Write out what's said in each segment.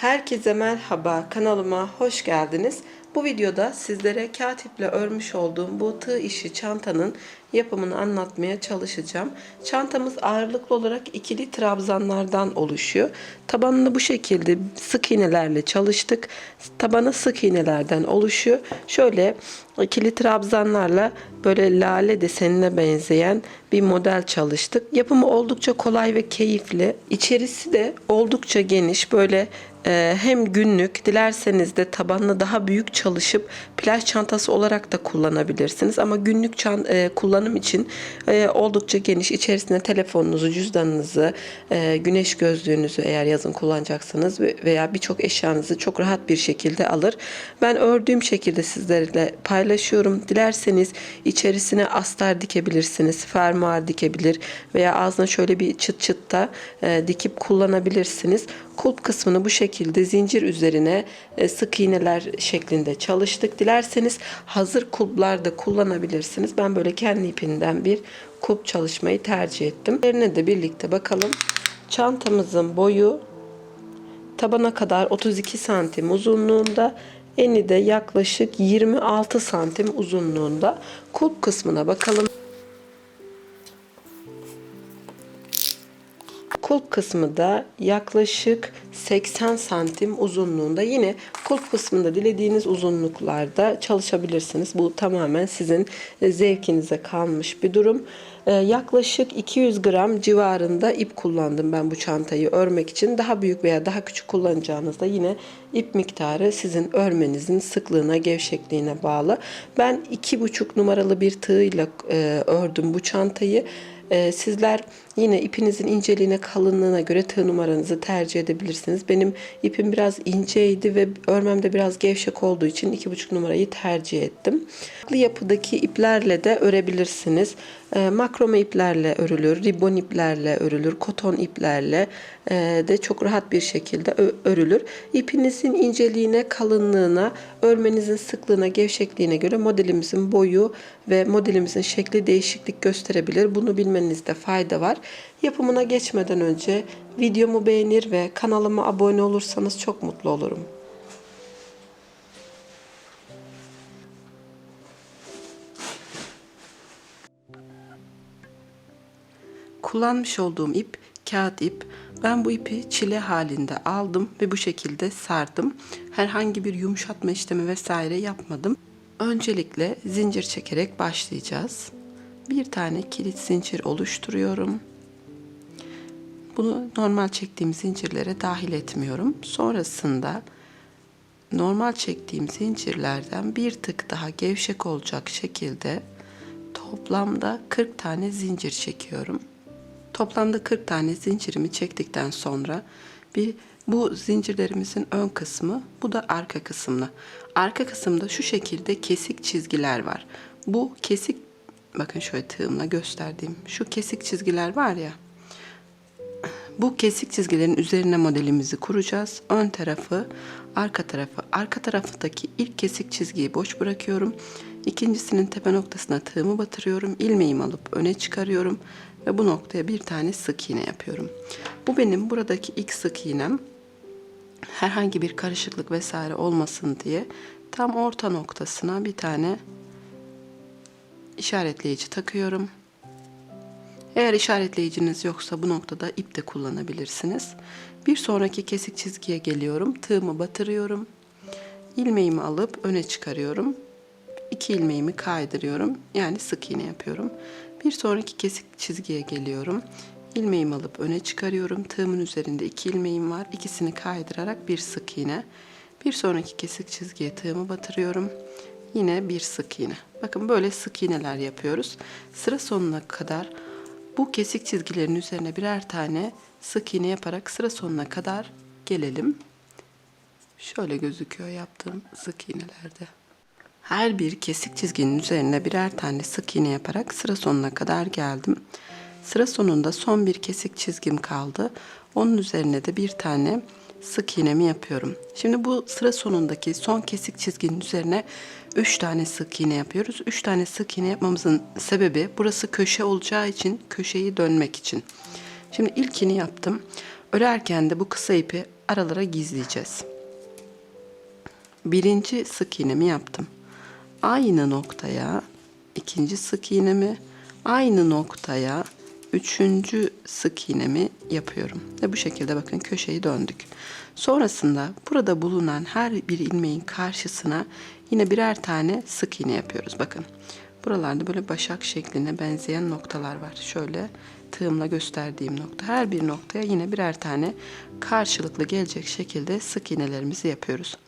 Herkese merhaba, kanalıma hoş geldiniz. Bu videoda sizlere katiple örmüş olduğum bu tığ işi çantanın yapımını anlatmaya çalışacağım. Çantamız ağırlıklı olarak ikili trabzanlardan oluşuyor. Tabanını bu şekilde sık iğnelerle çalıştık. Tabanı sık iğnelerden oluşuyor. Şöyle ikili trabzanlarla böyle lale desenine benzeyen bir model çalıştık. Yapımı oldukça kolay ve keyifli. İçerisi de oldukça geniş. Böyle e, hem günlük dilerseniz de tabanını daha büyük çalışıp plaj çantası olarak da kullanabilirsiniz. Ama günlük çan, e, kullanım için e, oldukça geniş. İçerisine telefonunuzu, cüzdanınızı, e, güneş gözlüğünüzü eğer yazın kullanacaksanız ve- veya birçok eşyanızı çok rahat bir şekilde alır. Ben ördüğüm şekilde sizlerle paylaşıyorum. Dilerseniz içerisine astar dikebilirsiniz, fermuar dikebilir veya ağzına şöyle bir çıt çıt da e, dikip kullanabilirsiniz. Kulp kısmını bu şekilde zincir üzerine e, sık iğneler şeklinde çalıştık. Dilerseniz hazır kulplar da kullanabilirsiniz. Ben böyle kendi ipinden bir kulp çalışmayı tercih ettim. Yerine de birlikte bakalım. Çantamızın boyu tabana kadar 32 santim uzunluğunda eni de yaklaşık 26 santim uzunluğunda kulp kısmına bakalım. Kulp kısmı da yaklaşık 80 santim uzunluğunda. Yine kulp kısmında dilediğiniz uzunluklarda çalışabilirsiniz. Bu tamamen sizin e, zevkinize kalmış bir durum. E, Yaklaşık 200 gram civarında ip kullandım ben bu çantayı örmek için. Daha büyük veya daha küçük kullanacağınızda yine ip miktarı sizin örmenizin sıklığına, gevşekliğine bağlı. Ben 2,5 numaralı bir tığıyla e, ördüm bu çantayı. Ee, sizler yine ipinizin inceliğine, kalınlığına göre tığ numaranızı tercih edebilirsiniz. Benim ipim biraz inceydi ve örmem de biraz gevşek olduğu için 2,5 numarayı tercih ettim. Farklı yapıdaki iplerle de örebilirsiniz. Ee, makrome iplerle örülür, ribon iplerle örülür, koton iplerle e, de çok rahat bir şekilde örülür. İpinizin inceliğine, kalınlığına, örmenizin sıklığına, gevşekliğine göre modelimizin boyu ve modelimizin şekli değişiklik gösterebilir. Bunu bilmenizde fayda var. Yapımına geçmeden önce videomu beğenir ve kanalıma abone olursanız çok mutlu olurum. Kullanmış olduğum ip kağıt ip. Ben bu ipi çile halinde aldım ve bu şekilde sardım. Herhangi bir yumuşatma işlemi vesaire yapmadım. Öncelikle zincir çekerek başlayacağız. Bir tane kilit zincir oluşturuyorum. Bunu normal çektiğim zincirlere dahil etmiyorum. Sonrasında normal çektiğim zincirlerden bir tık daha gevşek olacak şekilde toplamda 40 tane zincir çekiyorum. Toplamda 40 tane zincirimi çektikten sonra bir bu zincirlerimizin ön kısmı, bu da arka kısmı. Arka kısımda şu şekilde kesik çizgiler var. Bu kesik bakın şöyle tığımla gösterdiğim şu kesik çizgiler var ya. Bu kesik çizgilerin üzerine modelimizi kuracağız. Ön tarafı, arka tarafı. Arka taraftaki ilk kesik çizgiyi boş bırakıyorum. İkincisinin tepe noktasına tığımı batırıyorum. İlmeğimi alıp öne çıkarıyorum ve bu noktaya bir tane sık iğne yapıyorum. Bu benim buradaki ilk sık iğnem. Herhangi bir karışıklık vesaire olmasın diye tam orta noktasına bir tane işaretleyici takıyorum. Eğer işaretleyiciniz yoksa bu noktada ip de kullanabilirsiniz. Bir sonraki kesik çizgiye geliyorum. Tığımı batırıyorum. İlmeğimi alıp öne çıkarıyorum. İki ilmeğimi kaydırıyorum. Yani sık iğne yapıyorum. Bir sonraki kesik çizgiye geliyorum. İlmeğimi alıp öne çıkarıyorum. Tığımın üzerinde iki ilmeğim var. İkisini kaydırarak bir sık iğne. Bir sonraki kesik çizgiye tığımı batırıyorum. Yine bir sık iğne. Bakın böyle sık iğneler yapıyoruz. Sıra sonuna kadar bu kesik çizgilerin üzerine birer tane sık iğne yaparak sıra sonuna kadar gelelim. Şöyle gözüküyor yaptığım sık iğnelerde. Her bir kesik çizginin üzerine birer tane sık iğne yaparak sıra sonuna kadar geldim. Sıra sonunda son bir kesik çizgim kaldı. Onun üzerine de bir tane sık iğnemi yapıyorum. Şimdi bu sıra sonundaki son kesik çizginin üzerine 3 tane sık iğne yapıyoruz. 3 tane sık iğne yapmamızın sebebi burası köşe olacağı için köşeyi dönmek için. Şimdi ilkini yaptım. Örerken de bu kısa ipi aralara gizleyeceğiz. Birinci sık iğnemi yaptım. Aynı noktaya ikinci sık iğnemi, aynı noktaya üçüncü sık iğnemi yapıyorum. Ve bu şekilde bakın köşeyi döndük. Sonrasında burada bulunan her bir ilmeğin karşısına yine birer tane sık iğne yapıyoruz. Bakın buralarda böyle başak şekline benzeyen noktalar var. Şöyle tığımla gösterdiğim nokta. Her bir noktaya yine birer tane karşılıklı gelecek şekilde sık iğnelerimizi yapıyoruz.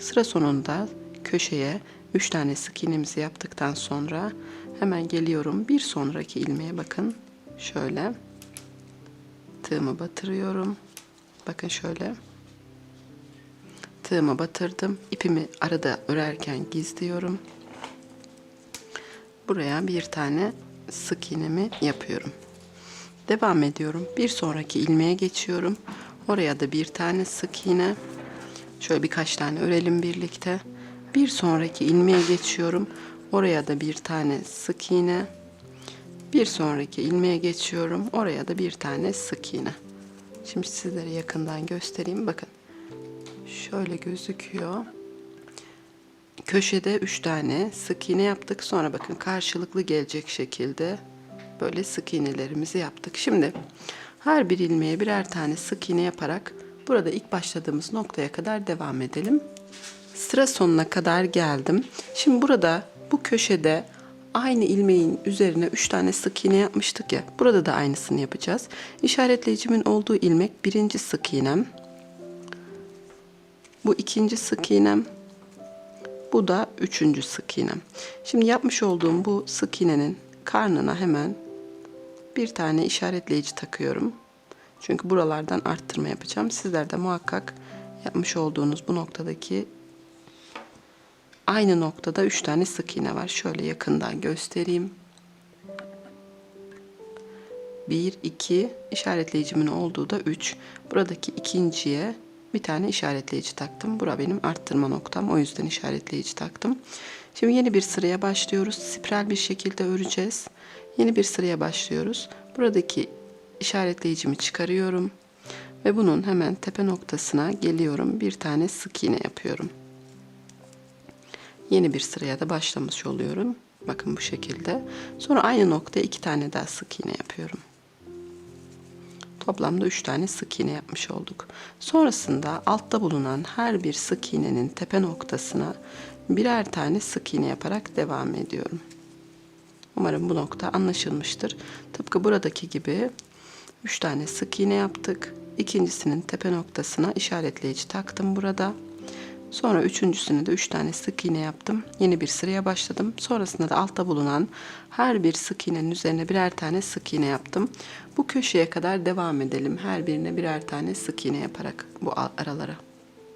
Sıra sonunda köşeye 3 tane sık iğnemizi yaptıktan sonra hemen geliyorum. Bir sonraki ilmeğe bakın. Şöyle tığımı batırıyorum. Bakın şöyle. Tığımı batırdım. İpimi arada örerken gizliyorum. Buraya bir tane sık iğnemi yapıyorum. Devam ediyorum. Bir sonraki ilmeğe geçiyorum. Oraya da bir tane sık iğne. Şöyle birkaç tane örelim birlikte. Bir sonraki ilmeğe geçiyorum. Oraya da bir tane sık iğne. Bir sonraki ilmeğe geçiyorum. Oraya da bir tane sık iğne. Şimdi sizlere yakından göstereyim. Bakın. Şöyle gözüküyor. Köşede 3 tane sık iğne yaptık. Sonra bakın karşılıklı gelecek şekilde böyle sık iğnelerimizi yaptık. Şimdi her bir ilmeğe birer tane sık iğne yaparak burada ilk başladığımız noktaya kadar devam edelim. Sıra sonuna kadar geldim. Şimdi burada bu köşede aynı ilmeğin üzerine 3 tane sık iğne yapmıştık ya. Burada da aynısını yapacağız. İşaretleyicimin olduğu ilmek birinci sık iğnem. Bu ikinci sık iğnem. Bu da üçüncü sık iğnem. Şimdi yapmış olduğum bu sık iğnenin karnına hemen bir tane işaretleyici takıyorum. Çünkü buralardan arttırma yapacağım. Sizler de muhakkak yapmış olduğunuz bu noktadaki aynı noktada 3 tane sık iğne var. Şöyle yakından göstereyim. 1, 2 işaretleyicimin olduğu da 3. Buradaki ikinciye bir tane işaretleyici taktım. Bura benim arttırma noktam. O yüzden işaretleyici taktım. Şimdi yeni bir sıraya başlıyoruz. Spiral bir şekilde öreceğiz. Yeni bir sıraya başlıyoruz. Buradaki işaretleyicimi çıkarıyorum. Ve bunun hemen tepe noktasına geliyorum. Bir tane sık iğne yapıyorum. Yeni bir sıraya da başlamış oluyorum. Bakın bu şekilde. Sonra aynı noktaya iki tane daha sık iğne yapıyorum. Toplamda 3 tane sık iğne yapmış olduk. Sonrasında altta bulunan her bir sık iğnenin tepe noktasına birer tane sık iğne yaparak devam ediyorum. Umarım bu nokta anlaşılmıştır. Tıpkı buradaki gibi 3 tane sık iğne yaptık. İkincisinin tepe noktasına işaretleyici taktım burada. Sonra üçüncüsüne de 3 tane sık iğne yaptım. Yeni bir sıraya başladım. Sonrasında da altta bulunan her bir sık iğnenin üzerine birer tane sık iğne yaptım. Bu köşeye kadar devam edelim. Her birine birer tane sık iğne yaparak bu aralara.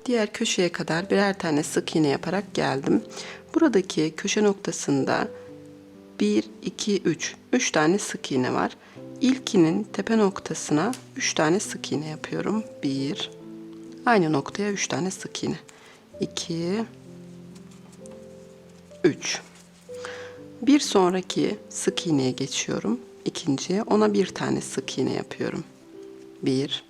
Diğer köşeye kadar birer tane sık iğne yaparak geldim. Buradaki köşe noktasında 1, 2, 3. 3 tane sık iğne var. İlkinin tepe noktasına 3 tane sık iğne yapıyorum. 1. Aynı noktaya 3 tane sık iğne. 2 3 Bir sonraki sık iğneye geçiyorum. İkinciye ona bir tane sık iğne yapıyorum. 1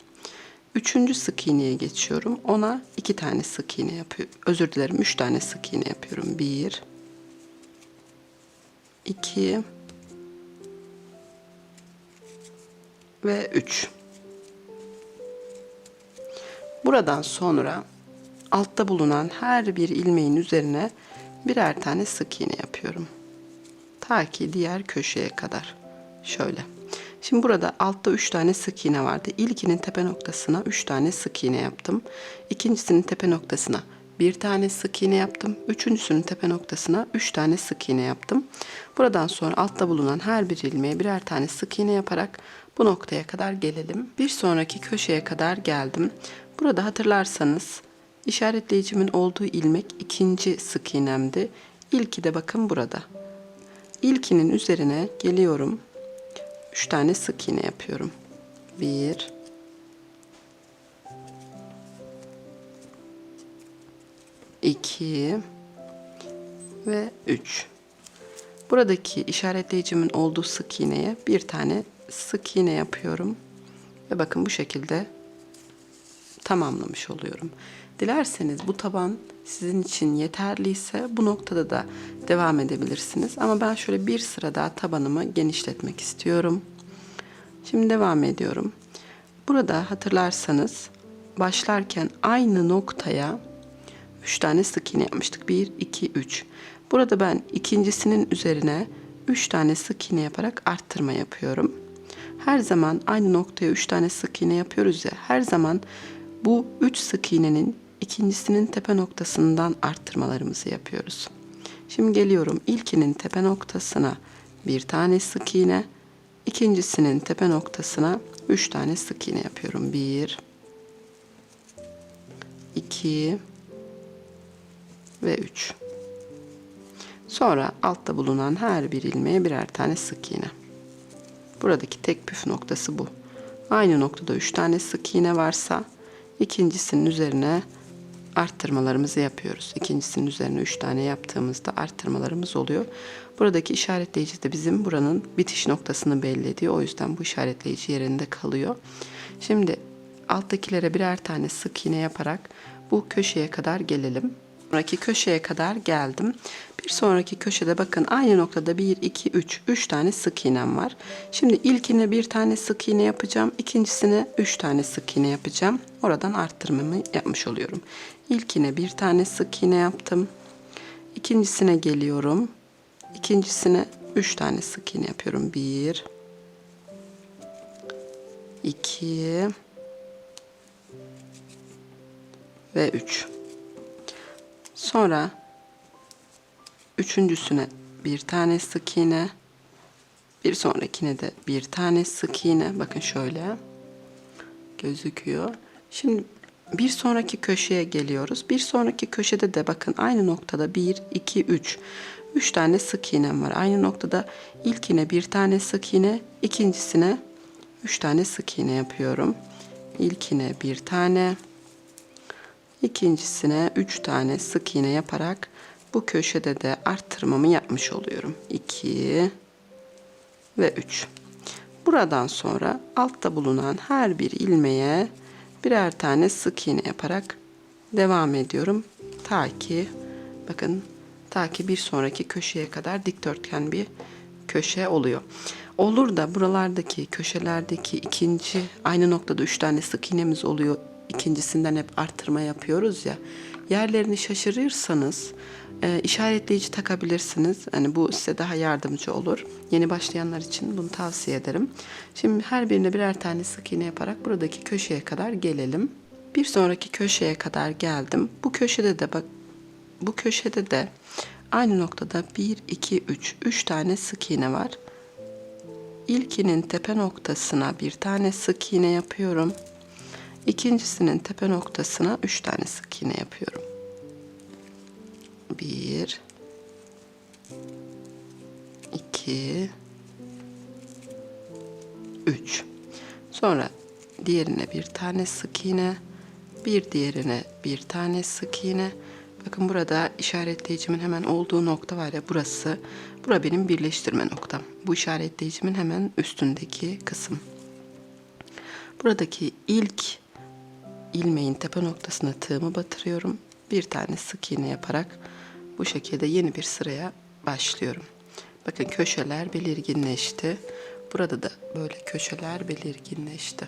Üçüncü sık iğneye geçiyorum. Ona iki tane sık iğne yapıyorum. Özür dilerim. Üç tane sık iğne yapıyorum. Bir, 2 ve 3. Buradan sonra altta bulunan her bir ilmeğin üzerine birer tane sık iğne yapıyorum. Ta ki diğer köşeye kadar. Şöyle. Şimdi burada altta 3 tane sık iğne vardı. İlkinin tepe noktasına 3 tane sık iğne yaptım. İkincisinin tepe noktasına bir tane sık iğne yaptım. Üçüncüsünün tepe noktasına üç tane sık iğne yaptım. Buradan sonra altta bulunan her bir ilmeğe birer tane sık iğne yaparak bu noktaya kadar gelelim. Bir sonraki köşeye kadar geldim. Burada hatırlarsanız işaretleyicimin olduğu ilmek ikinci sık iğnemdi. İlki de bakın burada. İlkinin üzerine geliyorum. Üç tane sık iğne yapıyorum. Bir, 2 ve 3. Buradaki işaretleyicimin olduğu sık iğneye bir tane sık iğne yapıyorum. Ve bakın bu şekilde tamamlamış oluyorum. Dilerseniz bu taban sizin için yeterliyse bu noktada da devam edebilirsiniz. Ama ben şöyle bir sıra daha tabanımı genişletmek istiyorum. Şimdi devam ediyorum. Burada hatırlarsanız başlarken aynı noktaya 3 tane sık iğne yapmıştık. 1, 2, 3. Burada ben ikincisinin üzerine 3 tane sık iğne yaparak arttırma yapıyorum. Her zaman aynı noktaya 3 tane sık iğne yapıyoruz ya. Her zaman bu 3 sık iğnenin ikincisinin tepe noktasından arttırmalarımızı yapıyoruz. Şimdi geliyorum ilkinin tepe noktasına bir tane sık iğne, ikincisinin tepe noktasına 3 tane sık iğne yapıyorum. 1 2 ve 3. Sonra altta bulunan her bir ilmeğe birer tane sık iğne. Buradaki tek püf noktası bu. Aynı noktada 3 tane sık iğne varsa ikincisinin üzerine arttırmalarımızı yapıyoruz. İkincisinin üzerine 3 tane yaptığımızda arttırmalarımız oluyor. Buradaki işaretleyici de bizim buranın bitiş noktasını belli ediyor. O yüzden bu işaretleyici yerinde kalıyor. Şimdi alttakilere birer tane sık iğne yaparak bu köşeye kadar gelelim. Sonraki köşeye kadar geldim. Bir sonraki köşede bakın aynı noktada 1, 2, 3, 3 tane sık iğnem var. Şimdi ilkine bir tane sık iğne yapacağım. ikincisine 3 tane sık iğne yapacağım. Oradan arttırmamı yapmış oluyorum. İlkine bir tane sık iğne yaptım. İkincisine geliyorum. İkincisine 3 tane sık iğne yapıyorum. 1 2 ve 3. Sonra üçüncüsüne bir tane sık iğne, bir sonrakine de bir tane sık iğne. Bakın şöyle gözüküyor. Şimdi bir sonraki köşeye geliyoruz. Bir sonraki köşede de bakın aynı noktada 1, 2, 3. 3 tane sık iğnem var. Aynı noktada ilkine bir tane sık iğne, ikincisine 3 tane sık iğne yapıyorum. İlkine bir tane, İkincisine 3 tane sık iğne yaparak bu köşede de arttırmamı yapmış oluyorum. 2 ve 3. Buradan sonra altta bulunan her bir ilmeğe birer tane sık iğne yaparak devam ediyorum. Ta ki bakın ta ki bir sonraki köşeye kadar dikdörtgen bir köşe oluyor. Olur da buralardaki köşelerdeki ikinci aynı noktada üç tane sık iğnemiz oluyor ikincisinden hep artırma yapıyoruz ya. Yerlerini şaşırırsanız e, işaretleyici takabilirsiniz. Hani bu size daha yardımcı olur. Yeni başlayanlar için bunu tavsiye ederim. Şimdi her birine birer tane sık iğne yaparak buradaki köşeye kadar gelelim. Bir sonraki köşeye kadar geldim. Bu köşede de bak bu köşede de aynı noktada 1 2 3 3 tane sık iğne var. İlkinin tepe noktasına bir tane sık iğne yapıyorum. İkincisinin tepe noktasına 3 tane sık iğne yapıyorum. 1 2 3 Sonra diğerine bir tane sık iğne, bir diğerine bir tane sık iğne. Bakın burada işaretleyicimin hemen olduğu nokta var ya burası. Bura benim birleştirme noktam. Bu işaretleyicimin hemen üstündeki kısım. Buradaki ilk ilmeğin tepe noktasına tığımı batırıyorum. Bir tane sık iğne yaparak bu şekilde yeni bir sıraya başlıyorum. Bakın köşeler belirginleşti. Burada da böyle köşeler belirginleşti.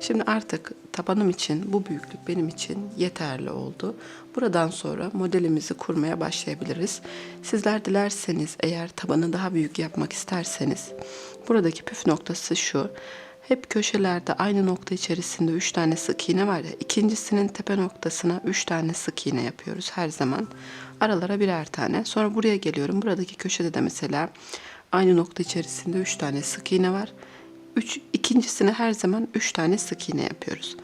Şimdi artık tabanım için bu büyüklük benim için yeterli oldu. Buradan sonra modelimizi kurmaya başlayabiliriz. Sizler dilerseniz eğer tabanı daha büyük yapmak isterseniz buradaki püf noktası şu. Hep köşelerde aynı nokta içerisinde 3 tane sık iğne var ya. ikincisinin tepe noktasına 3 tane sık iğne yapıyoruz her zaman. Aralara birer tane. Sonra buraya geliyorum. Buradaki köşede de mesela aynı nokta içerisinde 3 tane sık iğne var. Üç, ikincisine her zaman 3 tane sık iğne yapıyoruz.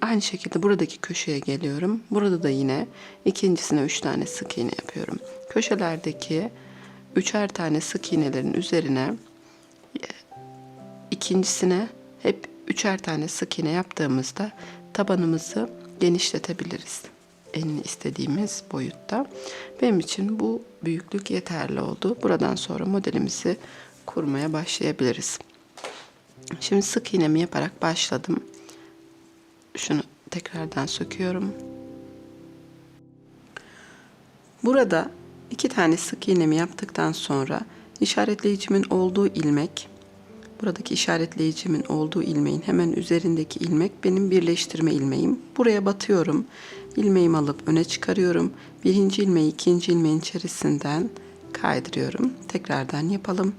Aynı şekilde buradaki köşeye geliyorum. Burada da yine ikincisine 3 tane sık iğne yapıyorum. Köşelerdeki üçer tane sık iğnelerin üzerine ikincisine hep üçer tane sık iğne yaptığımızda tabanımızı genişletebiliriz. En istediğimiz boyutta. Benim için bu büyüklük yeterli oldu. Buradan sonra modelimizi kurmaya başlayabiliriz. Şimdi sık iğnemi yaparak başladım. Şunu tekrardan söküyorum. Burada iki tane sık iğnemi yaptıktan sonra işaretleyicimin olduğu ilmek buradaki işaretleyicimin olduğu ilmeğin hemen üzerindeki ilmek benim birleştirme ilmeğim. Buraya batıyorum. ilmeğimi alıp öne çıkarıyorum. Birinci ilmeği ikinci ilmeğin içerisinden kaydırıyorum. Tekrardan yapalım.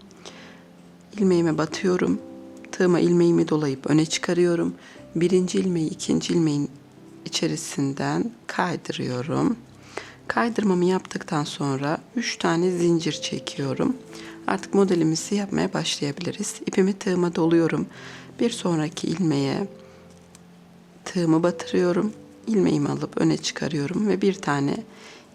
İlmeğime batıyorum. Tığıma ilmeğimi dolayıp öne çıkarıyorum. Birinci ilmeği ikinci ilmeğin içerisinden kaydırıyorum. Kaydırmamı yaptıktan sonra 3 tane zincir çekiyorum. Artık modelimizi yapmaya başlayabiliriz. İpimi tığıma doluyorum. Bir sonraki ilmeğe tığımı batırıyorum. İlmeğimi alıp öne çıkarıyorum ve bir tane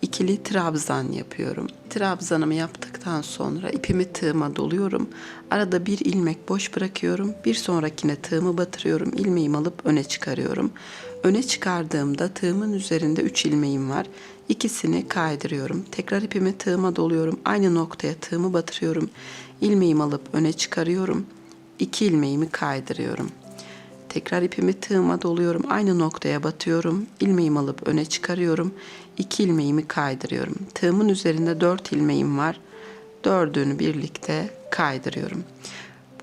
ikili trabzan yapıyorum. Trabzanımı yaptıktan sonra ipimi tığıma doluyorum. Arada bir ilmek boş bırakıyorum. Bir sonrakine tığımı batırıyorum. İlmeğimi alıp öne çıkarıyorum. Öne çıkardığımda tığımın üzerinde 3 ilmeğim var. İkisini kaydırıyorum. Tekrar ipimi tığıma doluyorum. Aynı noktaya tığımı batırıyorum. İlmeğimi alıp öne çıkarıyorum. İki ilmeğimi kaydırıyorum. Tekrar ipimi tığıma doluyorum. Aynı noktaya batıyorum. İlmeğimi alıp öne çıkarıyorum. İki ilmeğimi kaydırıyorum. Tığımın üzerinde dört ilmeğim var. Dördünü birlikte kaydırıyorum.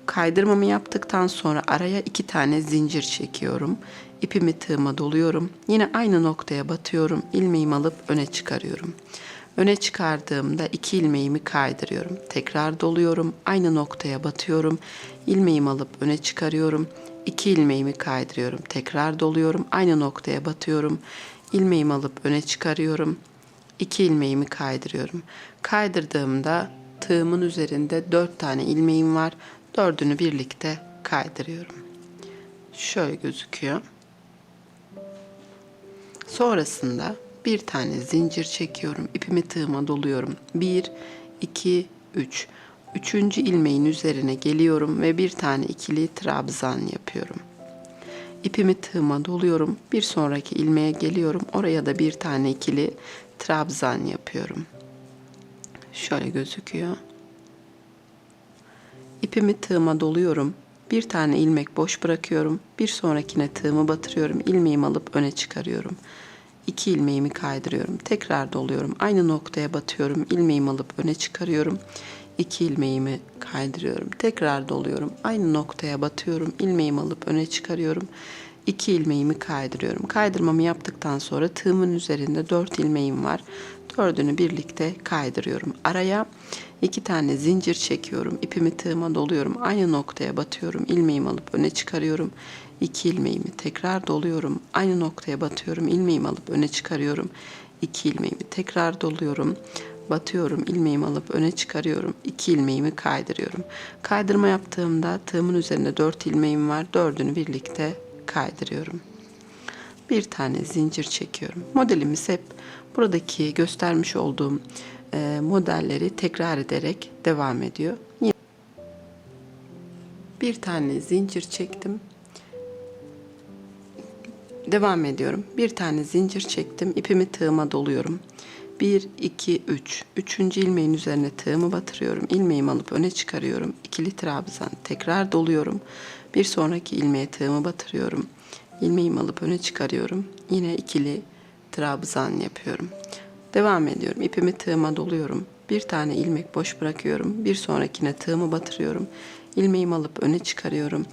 Kaydırmamı yaptıktan sonra araya iki tane zincir çekiyorum. İpimi tığıma doluyorum. Yine aynı noktaya batıyorum. İlmeğimi alıp öne çıkarıyorum. Öne çıkardığımda iki ilmeğimi kaydırıyorum. Tekrar doluyorum. Aynı noktaya batıyorum. İlmeğimi alıp öne çıkarıyorum. İki ilmeğimi kaydırıyorum. Tekrar doluyorum. Aynı noktaya batıyorum. İlmeğimi alıp öne çıkarıyorum. İki ilmeğimi kaydırıyorum. Kaydırdığımda tığımın üzerinde dört tane ilmeğim var. Dördünü birlikte kaydırıyorum. Şöyle gözüküyor. Sonrasında bir tane zincir çekiyorum. İpimi tığıma doluyorum. 1, 2, 3. Üçüncü ilmeğin üzerine geliyorum ve bir tane ikili trabzan yapıyorum. İpimi tığıma doluyorum. Bir sonraki ilmeğe geliyorum. Oraya da bir tane ikili trabzan yapıyorum. Şöyle gözüküyor. İpimi tığıma doluyorum. Bir tane ilmek boş bırakıyorum. Bir sonrakine tığımı batırıyorum. İlmeğimi alıp öne çıkarıyorum. İki ilmeğimi kaydırıyorum. Tekrar doluyorum. Aynı noktaya batıyorum. İlmeğimi alıp öne çıkarıyorum. İki ilmeğimi kaydırıyorum. Tekrar doluyorum. Aynı noktaya batıyorum. İlmeğimi alıp öne çıkarıyorum. İki ilmeğimi kaydırıyorum. Kaydırmamı yaptıktan sonra tığımın üzerinde dört ilmeğim var. Dördünü birlikte kaydırıyorum. Araya iki tane zincir çekiyorum. İpimi tığıma doluyorum. Aynı noktaya batıyorum. İlmeğimi alıp öne çıkarıyorum. İki ilmeğimi tekrar doluyorum. Aynı noktaya batıyorum. İlmeğimi alıp öne çıkarıyorum. İki ilmeğimi tekrar doluyorum. Batıyorum, ilmeğimi alıp öne çıkarıyorum. İki ilmeğimi kaydırıyorum. Kaydırma yaptığımda tığımın üzerinde dört ilmeğim var. Dördünü birlikte kaydırıyorum. Bir tane zincir çekiyorum. Modelimiz hep buradaki göstermiş olduğum e, modelleri tekrar ederek devam ediyor. Yine bir tane zincir çektim. Devam ediyorum. Bir tane zincir çektim. İpimi tığıma doluyorum. 1, 2, 3. Üçüncü ilmeğin üzerine tığımı batırıyorum. İlmeğimi alıp öne çıkarıyorum. İkili trabzan. Tekrar doluyorum. Bir sonraki ilmeğe tığımı batırıyorum. İlmeğimi alıp öne çıkarıyorum. Yine ikili trabzan yapıyorum. Devam ediyorum. İpimi tığıma doluyorum. Bir tane ilmek boş bırakıyorum. Bir sonrakine tığımı batırıyorum. İlmeğimi alıp öne çıkarıyorum.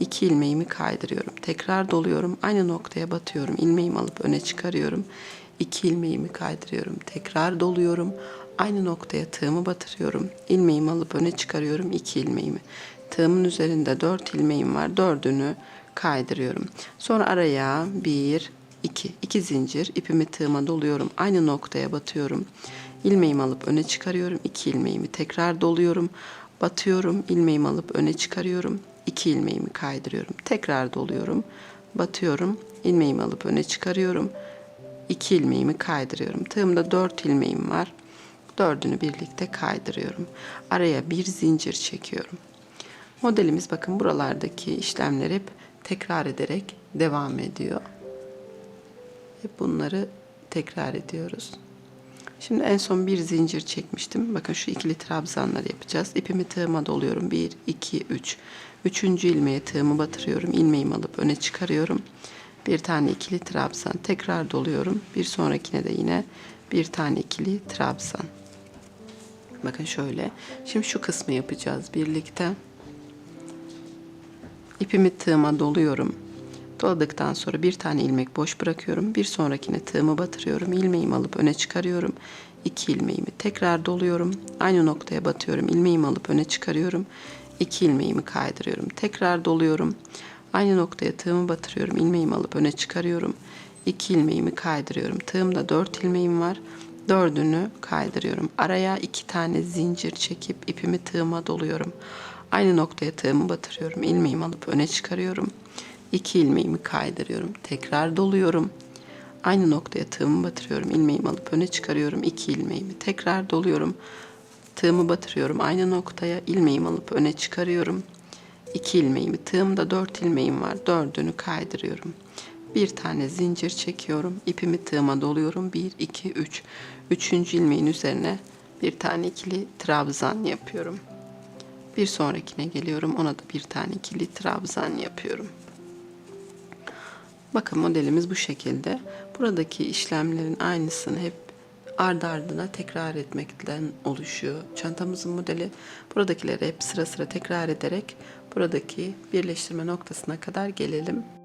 İki ilmeğimi kaydırıyorum. Tekrar doluyorum. Aynı noktaya batıyorum. İlmeğimi alıp öne çıkarıyorum. İki ilmeğimi kaydırıyorum. Tekrar doluyorum. Aynı noktaya tığımı batırıyorum. İlmeğimi alıp öne çıkarıyorum. iki ilmeğimi. Tığımın üzerinde dört ilmeğim var. Dördünü kaydırıyorum. Sonra araya bir, iki, iki zincir ipimi tığıma doluyorum. Aynı noktaya batıyorum. İlmeğimi alıp öne çıkarıyorum. iki ilmeğimi tekrar doluyorum. Batıyorum. ilmeğimi alıp öne çıkarıyorum. iki ilmeğimi kaydırıyorum. Tekrar doluyorum. Batıyorum. ilmeğimi alıp öne çıkarıyorum. iki ilmeğimi kaydırıyorum. Tığımda dört ilmeğim var. Dördünü birlikte kaydırıyorum. Araya bir zincir çekiyorum. Modelimiz bakın buralardaki işlemler hep tekrar ederek devam ediyor. Hep bunları tekrar ediyoruz. Şimdi en son bir zincir çekmiştim. Bakın şu ikili trabzanları yapacağız. İpimi tığıma doluyorum. 1, 2, 3. Üçüncü ilmeğe tığımı batırıyorum. İlmeğimi alıp öne çıkarıyorum. bir tane ikili trabzan tekrar doluyorum. Bir sonrakine de yine bir tane ikili trabzan. Bakın şöyle. Şimdi şu kısmı yapacağız birlikte. İpimi tığıma doluyorum. Doladıktan sonra bir tane ilmek boş bırakıyorum. Bir sonrakine tığımı batırıyorum. İlmeğimi alıp öne çıkarıyorum. İki ilmeğimi tekrar doluyorum. Aynı noktaya batıyorum. İlmeğimi alıp öne çıkarıyorum. İki ilmeğimi kaydırıyorum. Tekrar doluyorum. Aynı noktaya tığımı batırıyorum. İlmeğimi alıp öne çıkarıyorum. İki ilmeğimi kaydırıyorum. Tığımda dört ilmeğim var. Dördünü kaydırıyorum. Araya iki tane zincir çekip ipimi tığıma doluyorum. Aynı noktaya tığımı batırıyorum. İlmeğimi alıp öne çıkarıyorum. İki ilmeğimi kaydırıyorum. Tekrar doluyorum. Aynı noktaya tığımı batırıyorum. ilmeğimi alıp öne çıkarıyorum. İki ilmeğimi tekrar doluyorum. Tığımı batırıyorum. Aynı noktaya ilmeğimi alıp öne çıkarıyorum. İki ilmeğimi tığımda dört ilmeğim var. Dördünü kaydırıyorum. Bir tane zincir çekiyorum. ipimi tığıma doluyorum. Bir, iki, üç. Üçüncü ilmeğin üzerine bir tane ikili trabzan yapıyorum. Bir sonrakine geliyorum. Ona da bir tane ikili trabzan yapıyorum. Bakın modelimiz bu şekilde. Buradaki işlemlerin aynısını hep ardı ardına tekrar etmekten oluşuyor. Çantamızın modeli buradakileri hep sıra sıra tekrar ederek buradaki birleştirme noktasına kadar gelelim.